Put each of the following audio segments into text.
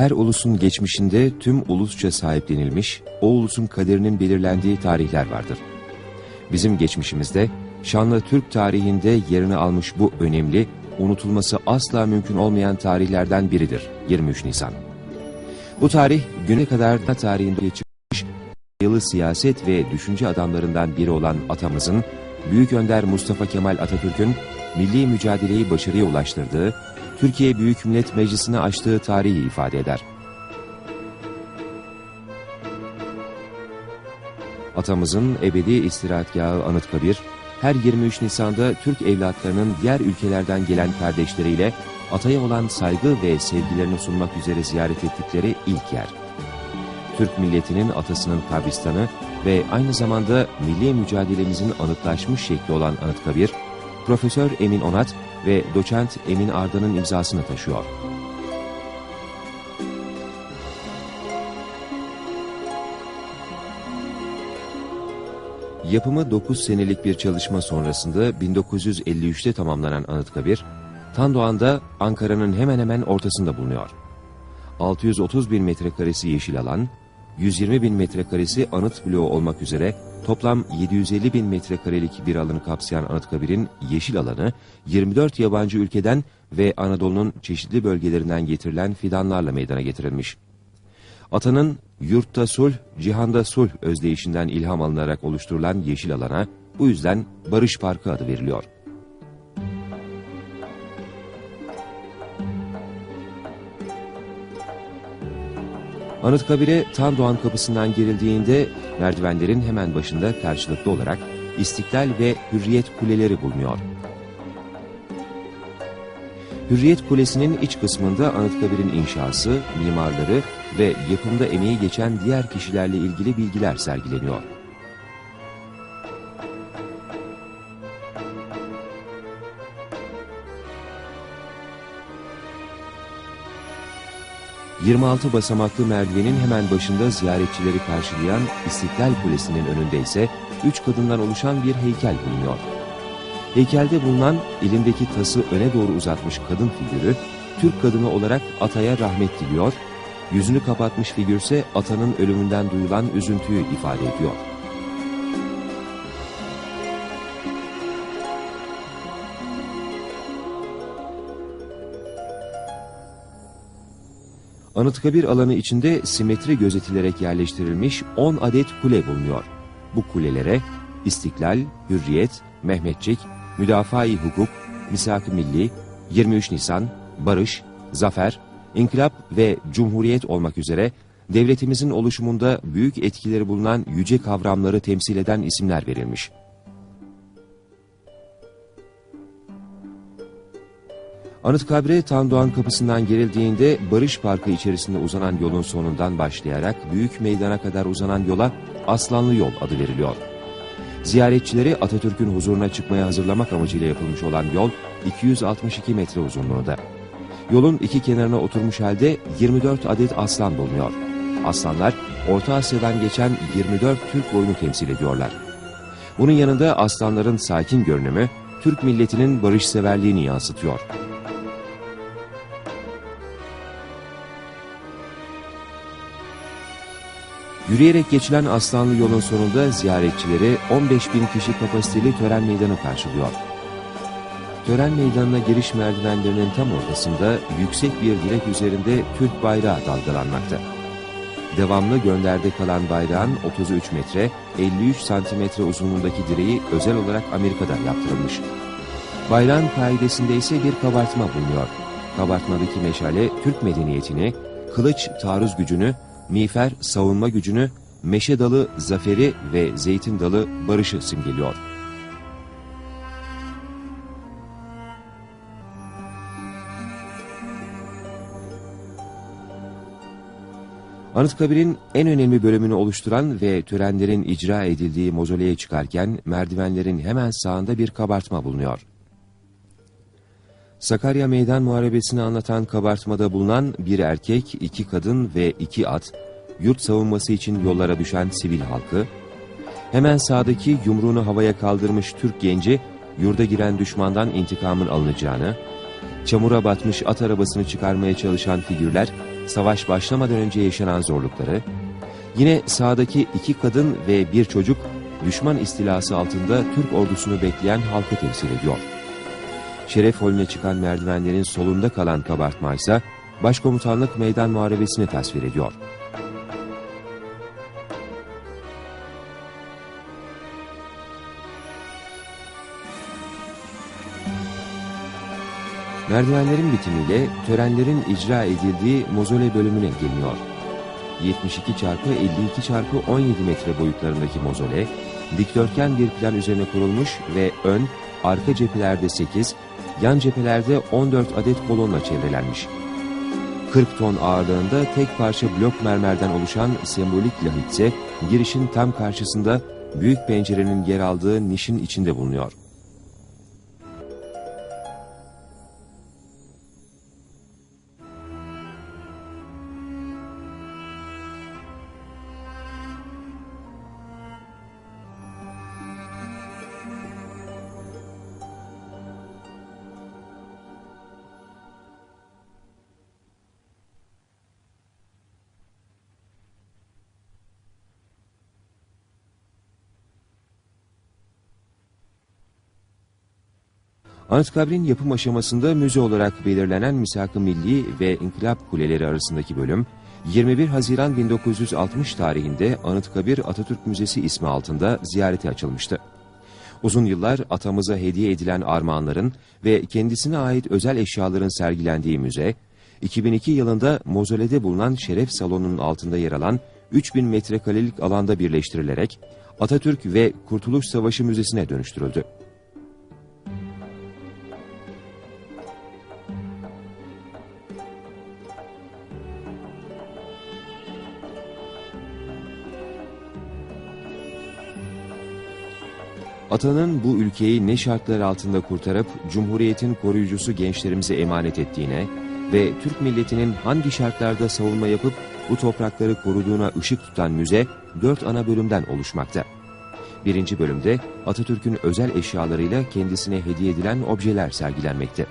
Her ulusun geçmişinde tüm ulusça sahiplenilmiş, o ulusun kaderinin belirlendiği tarihler vardır. Bizim geçmişimizde, şanlı Türk tarihinde yerini almış bu önemli, unutulması asla mümkün olmayan tarihlerden biridir 23 Nisan. Bu tarih güne kadar da tarihinde çıkmış yılı siyaset ve düşünce adamlarından biri olan atamızın, Büyük Önder Mustafa Kemal Atatürk'ün milli mücadeleyi başarıya ulaştırdığı, Türkiye Büyük Millet Meclisi'ne açtığı tarihi ifade eder. Atamızın ebedi istirahatgahı Anıtkabir, her 23 Nisan'da Türk evlatlarının diğer ülkelerden gelen kardeşleriyle ataya olan saygı ve sevgilerini sunmak üzere ziyaret ettikleri ilk yer. Türk milletinin atasının kabristanı ve aynı zamanda milli mücadelemizin anıtlaşmış şekli olan Anıtkabir, Profesör Emin Onat ve Doçent Emin Arda'nın imzasını taşıyor. Yapımı 9 senelik bir çalışma sonrasında 1953'te tamamlanan Anıtkabir, Tandoğan'da Ankara'nın hemen hemen ortasında bulunuyor. 630 bin metrekaresi yeşil alan, 120 bin metrekaresi anıt bloğu olmak üzere toplam 750 bin metrekarelik bir alanı kapsayan Anıtkabir'in yeşil alanı 24 yabancı ülkeden ve Anadolu'nun çeşitli bölgelerinden getirilen fidanlarla meydana getirilmiş. Atanın yurtta sulh, cihanda sulh özdeyişinden ilham alınarak oluşturulan yeşil alana bu yüzden Barış Parkı adı veriliyor. Anıtkabir'e Tandoğan kapısından girildiğinde merdivenlerin hemen başında karşılıklı olarak İstiklal ve Hürriyet kuleleri bulunuyor. Hürriyet Kulesi'nin iç kısmında Anıtkabir'in inşası, mimarları ve yapımda emeği geçen diğer kişilerle ilgili bilgiler sergileniyor. ...26 basamaklı merdivenin hemen başında ziyaretçileri karşılayan İstiklal Kulesi'nin önünde ise... ...üç kadından oluşan bir heykel bulunuyor. Heykelde bulunan elindeki tası öne doğru uzatmış kadın figürü... ...Türk kadını olarak ataya rahmet diliyor... ...yüzünü kapatmış figürse atanın ölümünden duyulan üzüntüyü ifade ediyor. Anıtkabir alanı içinde simetri gözetilerek yerleştirilmiş 10 adet kule bulunuyor. Bu kulelere İstiklal, Hürriyet, Mehmetçik, Müdafaa-i Hukuk, Misak-ı Milli, 23 Nisan, Barış, Zafer, İnkılap ve Cumhuriyet olmak üzere devletimizin oluşumunda büyük etkileri bulunan yüce kavramları temsil eden isimler verilmiş. Anıtkabir'e Tandoğan kapısından girildiğinde Barış Parkı içerisinde uzanan yolun sonundan başlayarak Büyük Meydan'a kadar uzanan yola Aslanlı Yol adı veriliyor. Ziyaretçileri Atatürk'ün huzuruna çıkmaya hazırlamak amacıyla yapılmış olan yol 262 metre uzunluğunda. Yolun iki kenarına oturmuş halde 24 adet aslan bulunuyor. Aslanlar Orta Asya'dan geçen 24 Türk boyunu temsil ediyorlar. Bunun yanında aslanların sakin görünümü Türk milletinin barışseverliğini yansıtıyor. Yürüyerek geçilen Aslanlı yolun sonunda ziyaretçileri 15 bin kişi kapasiteli tören meydanı karşılıyor. Tören meydanına giriş merdivenlerinin tam ortasında yüksek bir direk üzerinde Türk bayrağı dalgalanmakta. Devamlı gönderde kalan bayrağın 33 metre, 53 santimetre uzunluğundaki direği özel olarak Amerika'da yaptırılmış. Bayrağın kaidesinde ise bir kabartma bulunuyor. Kabartmadaki meşale Türk medeniyetini, kılıç taarruz gücünü, miğfer savunma gücünü, meşe dalı zaferi ve zeytin dalı barışı simgeliyor. Anıtkabir'in en önemli bölümünü oluşturan ve törenlerin icra edildiği mozoleye çıkarken merdivenlerin hemen sağında bir kabartma bulunuyor. Sakarya Meydan Muharebesi'ni anlatan kabartmada bulunan bir erkek, iki kadın ve iki at, yurt savunması için yollara düşen sivil halkı, hemen sağdaki yumruğunu havaya kaldırmış Türk genci, yurda giren düşmandan intikamın alınacağını, çamura batmış at arabasını çıkarmaya çalışan figürler, savaş başlamadan önce yaşanan zorlukları, yine sağdaki iki kadın ve bir çocuk düşman istilası altında Türk ordusunu bekleyen halkı temsil ediyor. Şeref holüne çıkan merdivenlerin solunda kalan kabartma ise Başkomutanlık Meydan Muharebesi'ni tasvir ediyor. Merdivenlerin bitimiyle törenlerin icra edildiği mozole bölümüne geliniyor. 72 çarpı 52 çarpı 17 metre boyutlarındaki mozole, dikdörtgen bir plan üzerine kurulmuş ve ön, arka cephelerde 8, yan cephelerde 14 adet kolonla çevrelenmiş. 40 ton ağırlığında tek parça blok mermerden oluşan sembolik lahit ise girişin tam karşısında büyük pencerenin yer aldığı nişin içinde bulunuyor. Anıtkabir'in yapım aşamasında müze olarak belirlenen Misak-ı Milli ve İnkılap Kuleleri arasındaki bölüm, 21 Haziran 1960 tarihinde Anıtkabir Atatürk Müzesi ismi altında ziyarete açılmıştı. Uzun yıllar atamıza hediye edilen armağanların ve kendisine ait özel eşyaların sergilendiği müze, 2002 yılında mozolede bulunan Şeref Salonu'nun altında yer alan 3000 metrekarelik alanda birleştirilerek Atatürk ve Kurtuluş Savaşı Müzesi'ne dönüştürüldü. Atanın bu ülkeyi ne şartlar altında kurtarıp Cumhuriyet'in koruyucusu gençlerimize emanet ettiğine ve Türk milletinin hangi şartlarda savunma yapıp bu toprakları koruduğuna ışık tutan müze dört ana bölümden oluşmakta. Birinci bölümde Atatürk'ün özel eşyalarıyla kendisine hediye edilen objeler sergilenmekte.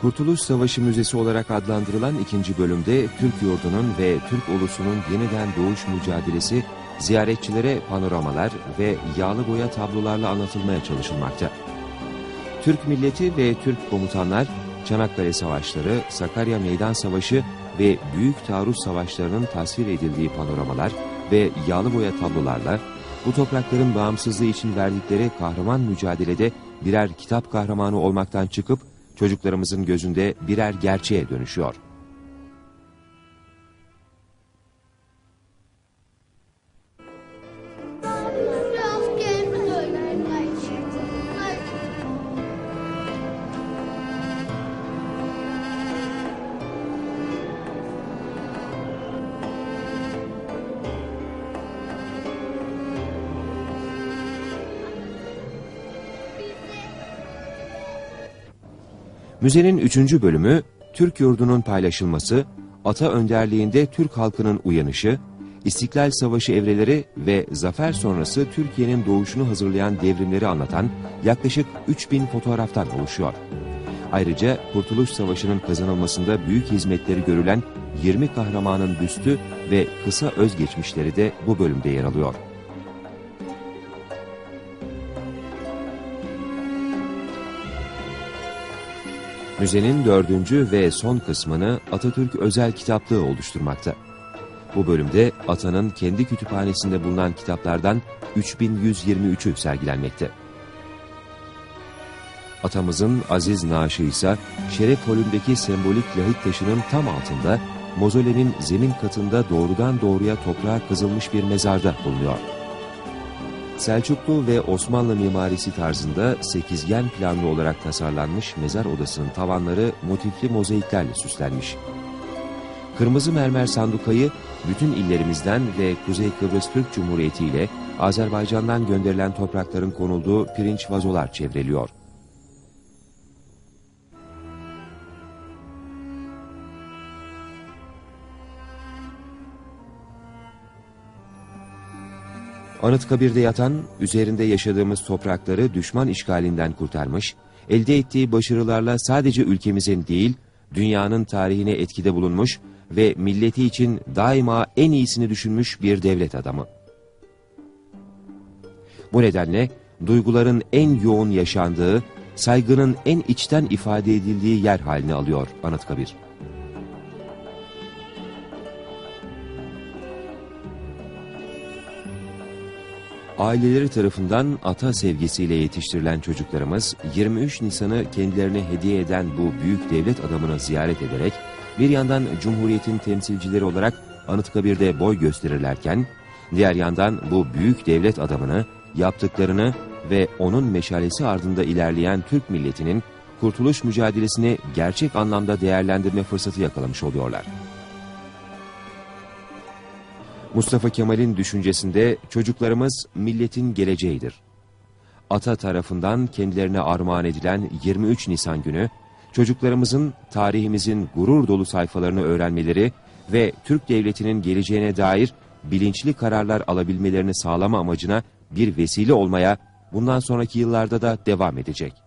Kurtuluş Savaşı Müzesi olarak adlandırılan ikinci bölümde Türk yurdunun ve Türk ulusunun yeniden doğuş mücadelesi ziyaretçilere panoramalar ve yağlı boya tablolarla anlatılmaya çalışılmakta. Türk milleti ve Türk komutanlar Çanakkale Savaşları, Sakarya Meydan Savaşı ve Büyük Taarruz Savaşlarının tasvir edildiği panoramalar ve yağlı boya tablolarla bu toprakların bağımsızlığı için verdikleri kahraman mücadelede birer kitap kahramanı olmaktan çıkıp çocuklarımızın gözünde birer gerçeğe dönüşüyor. Müzenin üçüncü bölümü Türk yurdunun paylaşılması, ata önderliğinde Türk halkının uyanışı, İstiklal Savaşı evreleri ve zafer sonrası Türkiye'nin doğuşunu hazırlayan devrimleri anlatan yaklaşık 3000 fotoğraftan oluşuyor. Ayrıca Kurtuluş Savaşı'nın kazanılmasında büyük hizmetleri görülen 20 kahramanın büstü ve kısa özgeçmişleri de bu bölümde yer alıyor. Müzenin dördüncü ve son kısmını Atatürk özel kitaplığı oluşturmakta. Bu bölümde Atan'ın kendi kütüphanesinde bulunan kitaplardan 3123'ü sergilenmekte. Atamızın aziz naaşı ise Şeref Holü'ndeki sembolik lahit taşının tam altında mozolenin zemin katında doğrudan doğruya toprağa kazılmış bir mezarda bulunuyor. Selçuklu ve Osmanlı mimarisi tarzında sekizgen planlı olarak tasarlanmış mezar odasının tavanları motifli mozaiklerle süslenmiş. Kırmızı mermer sandukayı bütün illerimizden ve Kuzey Kıbrıs Türk Cumhuriyeti ile Azerbaycan'dan gönderilen toprakların konulduğu pirinç vazolar çevreliyor. Anıtkabir'de yatan, üzerinde yaşadığımız toprakları düşman işgalinden kurtarmış, elde ettiği başarılarla sadece ülkemizin değil, dünyanın tarihine etkide bulunmuş ve milleti için daima en iyisini düşünmüş bir devlet adamı. Bu nedenle duyguların en yoğun yaşandığı, saygının en içten ifade edildiği yer haline alıyor Anıtkabir. Aileleri tarafından ata sevgisiyle yetiştirilen çocuklarımız 23 Nisan'ı kendilerine hediye eden bu büyük devlet adamını ziyaret ederek bir yandan Cumhuriyet'in temsilcileri olarak Anıtkabir'de boy gösterirlerken diğer yandan bu büyük devlet adamını yaptıklarını ve onun meşalesi ardında ilerleyen Türk milletinin kurtuluş mücadelesini gerçek anlamda değerlendirme fırsatı yakalamış oluyorlar. Mustafa Kemal'in düşüncesinde çocuklarımız milletin geleceğidir. Ata tarafından kendilerine armağan edilen 23 Nisan günü, çocuklarımızın tarihimizin gurur dolu sayfalarını öğrenmeleri ve Türk Devleti'nin geleceğine dair bilinçli kararlar alabilmelerini sağlama amacına bir vesile olmaya bundan sonraki yıllarda da devam edecek.